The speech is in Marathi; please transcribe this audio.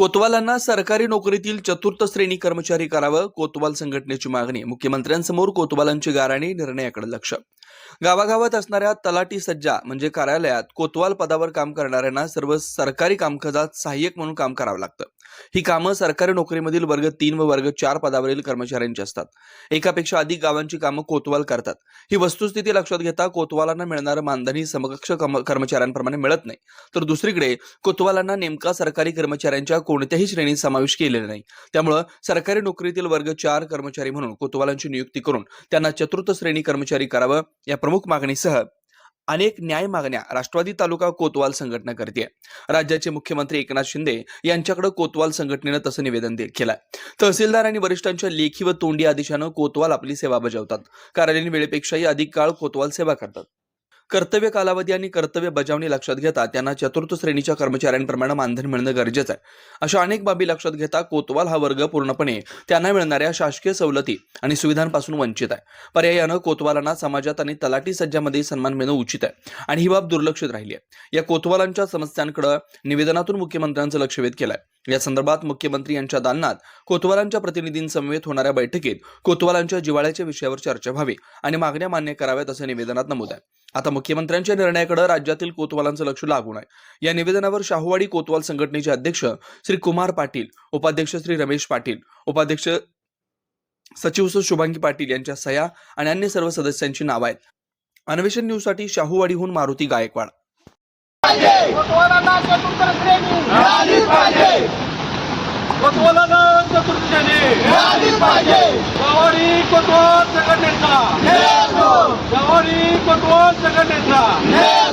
कोतवालांना सरकारी नोकरीतील चतुर्थ श्रेणी कर्मचारी करावं कोतवाल संघटनेची मागणी. मुख्यमंत्र्यांसमोर कोतवालांची गाराणी निर्णयाकडे लक्ष. गावागावात असणाऱ्या तलाठी सज्जा म्हणजे कार्यालयात कोतवाल पदावर काम करणाऱ्यांना सर्व सरकारी कामकाजात सहाय्यक म्हणून काम करावं लागतं. ही कामं सरकारी नोकरीमधील वर्ग तीन व वर्ग चार पदावरील कर्मचाऱ्यांची असतात. एकापेक्षा अधिक गावांची कामं कोतवाल करतात. ही वस्तुस्थिती लक्षात घेता कोतवालांना मिळणारं मानधनी समकक्ष कर्मचाऱ्यांप्रमाणे मिळत नाही. तर दुसरीकडे कोतवालांना नेमका सरकारी कर्मचाऱ्यांच्या कोणत्याही श्रेणीत समावेश केलेला नाही. त्यामुळं सरकारी नोकरीतील वर्ग चार कर्मचारी म्हणून कोतवालांची नियुक्ती करून त्यांना चतुर्थ श्रेणी कर्मचारी करावं या प्रमुख मागणीसह अनेक न्याय मागण्या राष्ट्रवादी तालुका कोतवाल संघटना करते राज्याचे मुख्यमंत्री एकनाथ शिंदे यांच्याकडे कोतवाल संघटनेनं तसं निवेदन केलं केलंय. तहसीलदार आणि वरिष्ठांच्या लेखी व तोंडी आदेशानं कोतवाल आपली सेवा बजावतात. कार्यालयीन वेळेपेक्षाही अधिक काळ कोतवाल सेवा करतात. कर्तव्य कालावधी आणि कर्तव्य बजावणी लक्षात घेता त्यांना चतुर्थ श्रेणीच्या कर्मचाऱ्यांप्रमाणे मानधन मिळणं गरजेचं आहे. अशा अनेक बाबी लक्षात घेता कोतवाल हा वर्ग पूर्णपणे त्यांना मिळणाऱ्या शासकीय सवलती आणि सुविधांपासून वंचित आहे. पर्यायानं कोतवालांना समाजात आणि तलाठी सज्जामध्ये सन्मान मिळणं उचित आहे आणि ही बाब दुर्लक्षित राहिली आहे. या कोतवालांच्या समस्यांकडे निवेदनातून मुख्यमंत्र्यांचं लक्ष वेध केलंय या संदर्भात मुख्यमंत्री यांच्या दालनात कोतवालांच्या प्रतिनिधींसमवेत होणाऱ्या बैठकीत कोतवालांच्या जिवाळ्याच्या विषयावर चर्चा व्हावी आणि मागण्या मान्य कराव्यात असं निवेदनात नमूद आहे. आता मुख्यमंत्र्यांच्या निर्णयाकडे राज्यातील कोतवालांचं लक्ष लागून आहे. या निवेदनावर शाहूवाडी कोतवाल संघटनेचे अध्यक्ष श्री कुमार पाटील उपाध्यक्ष श्री रमेश पाटील उपाध्यक्ष सचिव शुभांगी पाटील यांच्या सह्या आणि अन्य सर्व सदस्यांची नावं आहेत. अन्वेषण न्यूजसाठी शाहूवाडीहून मारुती गायकवाड. श्रेणी मिळाली पाहिजे. गवारी कोतवाल संघटनेचा. जय गवारी कोतवाल संघटनेचा. जय